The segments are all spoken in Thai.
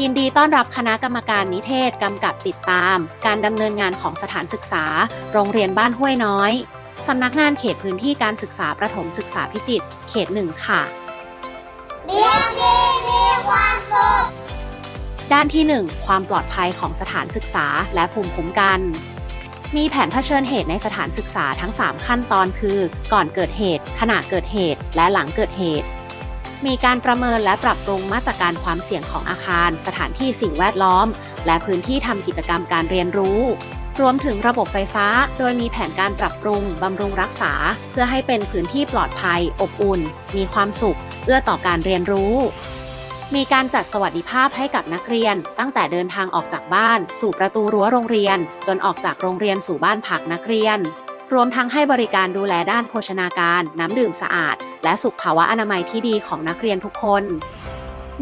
ยินดีต้อนรับคณะกรรมการนิเทศกำกับติดตาม การดำเนินงานของสถานศึกษา โรงเรียนบ้านห้วยน้อย สำนักงานเขตพื้นที่การศึกษาประถมศึกษาพิจิตรเขตหนึ่งค่ะเรียนดีมีความสุขด้านที่ 1 ความปลอดภัยของสถานศึกษาและภูมิคุ้มกัน มีแผนเผชิญเหตุในสถานศึกษาทั้ง 3 ขั้นตอนคือ ก่อนเกิดเหตุ ขณะเกิดเหตุ และหลังเกิดเหตุ มีการประเมินและปรับปรุงมาตรการความเสี่ยงของอาคาร สถานที่สิ่งแวดล้อม และพื้นที่ทำกิจกรรมการเรียนรู้ รวมถึงระบบไฟฟ้า โดยมีแผนการปรับปรุงบำรุงรักษา เพื่อให้เป็นพื้นที่ปลอดภัย อบอุ่น มีความสุข เอื้อต่อการเรียนรู้ มีการจัดสวัสดิภาพให้กับนักเรียน ตั้งแต่เดินทางออกจากบ้าน สู่ประตูรั้วโรงเรียน จนออกจากโรงเรียนสู่บ้านพักนักเรียน รวมทั้งให้บริการดูแลด้านโภชนาการ น้ำดื่มสะอาด และสุขภาวะอนามัยที่ดีของนักเรียนทุกคน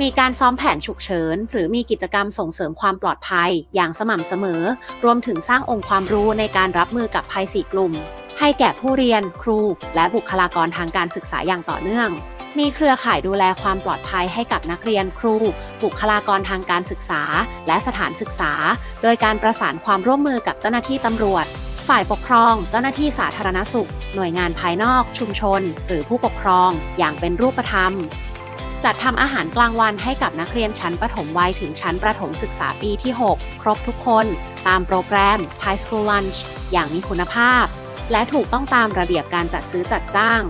มีการซ้อมแผนฉุกเฉิน หรือมีกิจกรรมส่งเสริมความปลอดภัยอย่างสม่ำเสมอ รวมถึงสร้างองค์ความรู้ในการรับมือกับภัยสี่กลุ่ม ให้แก่ผู้เรียน ครู และบุคลากรทางการศึกษาอย่างต่อเนื่อง มีเครือข่ายดูแลความปลอดภัยให้กับนักเรียนครู บุคลากรทางการศึกษา และสถานศึกษา โดยการประสานความร่วมมือกับเจ้าหน้าที่ตำรวจ ฝ่ายปกครอง เจ้าหน้าที่สาธารณสุข หน่วยงานภายนอก ชุมชน หรือผู้ปกครอง อย่างเป็นรูปธรรม จัดทำอาหารกลางวันให้กับนักเรียนชั้นประถมวัยถึงชั้นประถมศึกษาปีที่ 6 ครบทุกคน ตามโปรแกรม Thai School Lunch อย่างมีคุณภาพ และถูกต้องตามระเบียบการจัดซื้อจัดจ้าง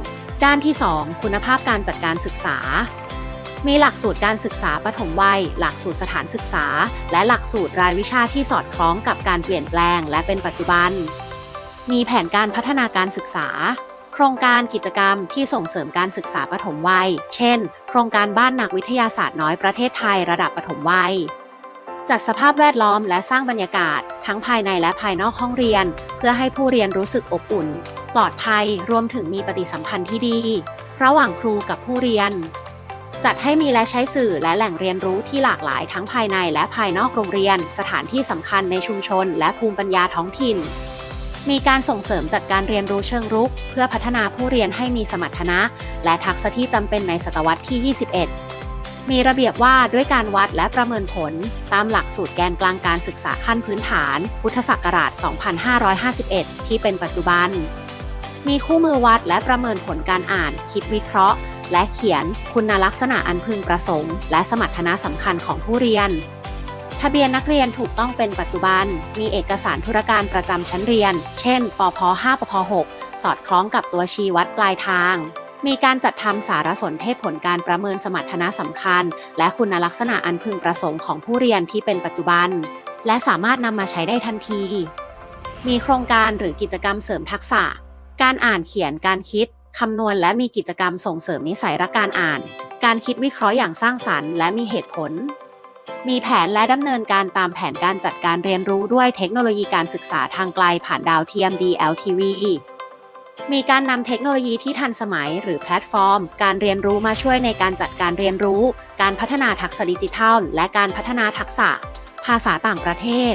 ด้านที่ 2 คุณภาพการจัดการศึกษา มีหลักสูตรการศึกษาปฐมวัย หลักสูตรสถานศึกษา และหลักสูตรรายวิชาที่สอดคล้องกับการเปลี่ยนแปลงและเป็นปัจจุบัน มีแผนการพัฒนาการศึกษา โครงการกิจกรรมที่ส่งเสริมการศึกษาปฐมวัย เช่น โครงการบ้านนักวิทยาศาสตร์น้อยประเทศไทยระดับปฐมวัยจัดสภาพแวดล้อมและสร้างบรรยากาศ ทั้งภายในและภายนอกห้องเรียน เพื่อให้ผู้เรียนรู้สึกอบอุ่น ปลอดภัยรวมถึงมีปฏิสัมพันธ์ที่ดี ระหว่างครูกับผู้เรียน จัดให้มีและใช้สื่อและแหล่งเรียนรู้ที่หลากหลายทั้งภายในและภายนอกโรงเรียน สถานที่สำคัญในชุมชน และภูมิปัญญาท้องถิ่น มีการส่งเสริมจัดการเรียนรู้เชิงรุก เพื่อพัฒนาผู้เรียนให้มีสมรรถนะ และทักษะที่จำเป็นในศตวรรษที่ 21 มีระเบียบว่าด้วยการวัดและประเมินผล ตามหลักสูตรแกนกลางการศึกษาขั้นพื้นฐาน พุทธศักราช 2551 ที่เป็นปัจจุบัน มีคู่มือวัดและประเมินผลการอ่าน คิดวิเคราะห์ และเขียนคุณลักษณะอันพึงประสงค์ และสมรรถนะสำคัญของผู้เรียน ทะเบียนนักเรียนถูกต้องเป็นปัจจุบัน มีเอกสารธุรการประจำชั้นเรียน เช่น ปพ 5 ปพ 6 สอดคล้องกับตัวชี้วัดปลายทาง มีการจัดทำสารสนเทศผลการประเมินสมรรถนะสำคัญ และคุณลักษณะอันพึงประสงค์ของผู้เรียนที่เป็นปัจจุบัน และสามารถนำมาใช้ได้ทันที มีโครงการหรือกิจกรรมเสริมทักษะ การอ่านเขียนการคิด คำนวณและมีกิจกรรมส่งเสริมนิสัยรักการอ่าน การคิดวิเคราะห์อย่างสร้างสรรค์และมีเหตุผล มีแผนและดำเนินการตามแผนการจัดการเรียนรู้ด้วยเทคโนโลยีการศึกษาทางไกลผ่านดาวเทียม DLTV มีการนำเทคโนโลยีที่ทันสมัยหรือแพลตฟอร์ม การเรียนรู้มาช่วยในการจัดการเรียนรู้ การพัฒนาทักษะดิจิทัล และการพัฒนาทักษะ ภาษาต่างประเทศ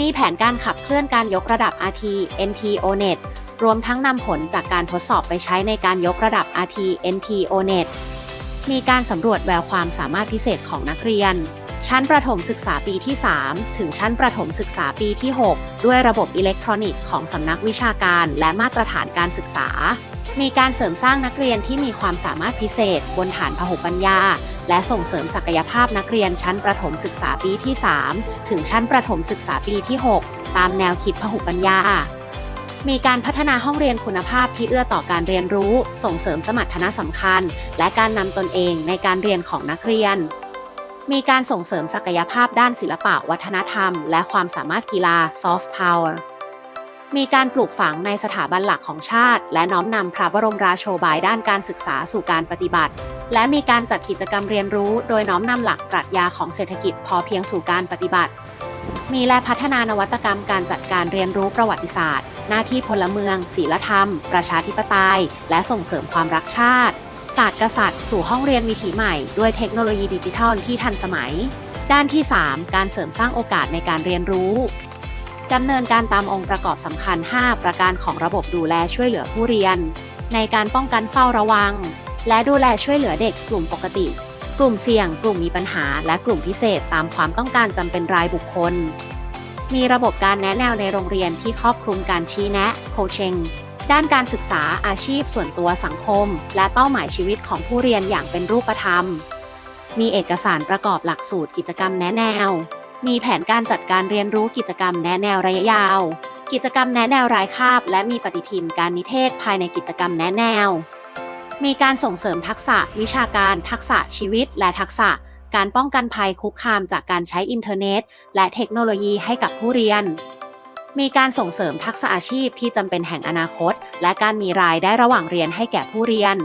มีแผนการขับเคลื่อนการยกระดับ RT NT ONET รวมทั้งนำผลจากการทดสอบไปใช้ในการยกระดับ RT NT ONET มีการสำรวจแววความสามารถพิเศษของนักเรียน ชั้นประถมศึกษาปีที่ 3 ถึงชั้นประถมศึกษาปีที่ 6 ด้วยระบบอิเล็กทรอนิกส์ของสำนักวิชาการและมาตรฐานการศึกษา มีการเสริมสร้างนักเรียนที่มีความสามารถพิเศษบนฐานพหุปัญญา และส่งเสริมศักยภาพนักเรียนชั้นประถมศึกษาปีที่ 3 ถึงชั้นประถมศึกษาปีที่ 6 ตามแนวคิดพหุปัญญา มีการพัฒนาห้องเรียนคุณภาพที่เอื้อต่อการเรียนรู้ ส่งเสริมสมรรถนะสำคัญ และการนำตนเองในการเรียนของนักเรียน มีการส่งเสริมศักยภาพด้านศิลปะวัฒนธรรม และความสามารถกีฬา soft power มีการปลูกฝังในสถาบันหลักของชาติ และน้อมนำพระบรมราโชบายด้านการศึกษาสู่การปฏิบัติ และมีการจัดกิจกรรมเรียนรู้ โดยน้อมนำหลักปรัชญาของเศรษฐกิจพอเพียงสู่การปฏิบัติ มีและพัฒนานวัตกรรมการจัดการเรียนรู้ประวัติศาสตร์ หน้าที่พลเมืองศีลธรรม ประชาธิปไตย และส่งเสริมความรักชาติ ศาสตร์กษัตริย์ สู่ห้องเรียนวิถีใหม่ ด้วยเทคโนโลยีดิจิทัลที่ทันสมัย ด้านที่ 3 การเสริมสร้างโอกาสในการเรียนรู้ดำเนินการตามองค์ประกอบสำคัญ 5 ประการของระบบดูแลช่วยเหลือผู้เรียน ในการป้องกันเฝ้าระวัง และดูแลช่วยเหลือเด็กกลุ่มปกติ กลุ่มเสี่ยง กลุ่มมีปัญหา และกลุ่มพิเศษตามความต้องการจำเป็นรายบุคคล มีระบบการแนะแนวในโรงเรียนที่ครอบคลุมการชี้แนะ โคชเชง ด้านการศึกษาอาชีพส่วนตัวสังคม และเป้าหมายชีวิตของผู้เรียนอย่างเป็นรูปธรรม มีเอกสารประกอบหลักสูตรกิจกรรมแนะแนว มีแผนการจัดการเรียนรู้กิจกรรมแนะแนวระยะยาว กิจกรรมแนะแนวรายคาบ และมีปฏิทินการนิเทศภายในกิจกรรมแนะแนว มีการส่งเสริมทักษะ วิชาการ ทักษะชีวิต และทักษะ การป้องกันภัยคุกคามจากการใช้อินเทอร์เน็ต และเทคโนโลยีให้กับผู้เรียน มีการส่งเสริมทักษะอาชีพที่จำเป็นแห่งอนาคต และการมีรายได้ระหว่างเรียนให้แก่ผู้เรียน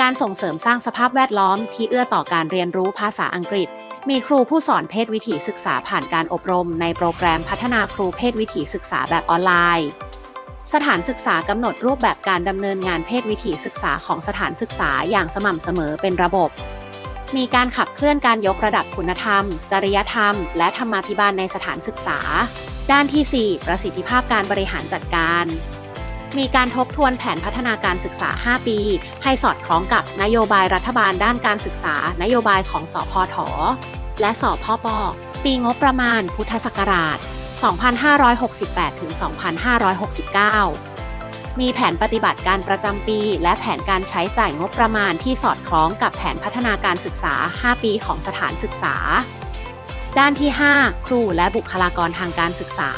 การส่งเสริมสร้างสภาพแวดล้อมที่เอื้อต่อการเรียนรู้ภาษาอังกฤษ มีครูผู้สอนเพศวิถีศึกษาผ่านการอบรม ในโปรแกรมพัฒนาครูเพศวิถีศึกษาแบบออนไลน์ สถานศึกษากำหนดรูปแบบการดำเนินงานเพศวิถีศึกษาของสถานศึกษาอย่างสม่ำเสมอเป็นระบบ มีการขับเคลื่อนการยกระดับคุณธรรม จริยธรรม และธรรมาภิบาลในสถานศึกษา ด้านที่ 4 ประสิทธิภาพการบริหารจัดการ มีการทบทวนแผนพัฒนาการศึกษา 5 ปี ให้สอดคล้องกับนโยบายรัฐบาลด้านการศึกษา นโยบายของสพทและสพปปีงบประมาณพุทธศักราช 2568 ถึง 2569 มีแผนปฏิบัติการประจำปี และแผนการใช้จ่ายงบประมาณที่สอดคล้องกับแผนพัฒนาการศึกษา 5 ปีของสถานศึกษา ด้านที่ 5 ครูและบุคลากรทางการศึกษา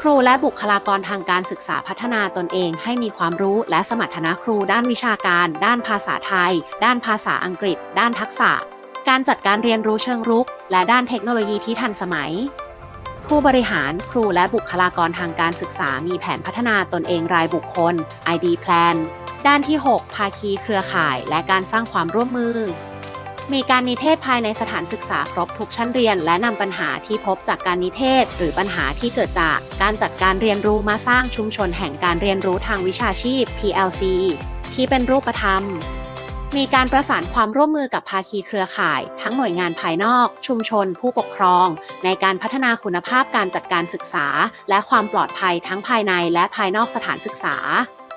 ครูและบุคลากรทางการศึกษาพัฒนาตนเองให้มีความรู้และสมรรถนะครูด้านวิชาการ ด้านภาษาไทย ด้านภาษาอังกฤษ ด้านทักษะ การจัดการเรียนรู้เชิงรุก และด้านเทคโนโลยีที่ทันสมัย ผู้บริหาร ครูและบุคลากรทางการศึกษามีแผนพัฒนาตนเองรายบุคคล ID Plan ด้านที่ 6 ภาคีเครือข่ายและการสร้างความร่วมมือ มีการนิเทศภายในสถานศึกษาครบทุกชั้นเรียน และนำปัญหาที่พบจากการนิเทศ หรือปัญหาที่เกิดจากการจัดการเรียนรู้มาสร้างชุมชนแห่งการเรียนรู้ทางวิชาชีพ PLC ที่เป็นรูปธรรม มีการประสานความร่วมมือกับภาคีเครือข่าย ทั้งหน่วยงานภายนอก ชุมชน ผู้ปกครอง ในการพัฒนาคุณภาพการจัดการศึกษา และความปลอดภัยทั้งภายในและภายนอกสถานศึกษา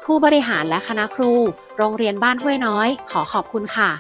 ผู้บริหารและคณะครู โรงเรียนบ้านห้วยน้อย ขอขอบคุณค่ะ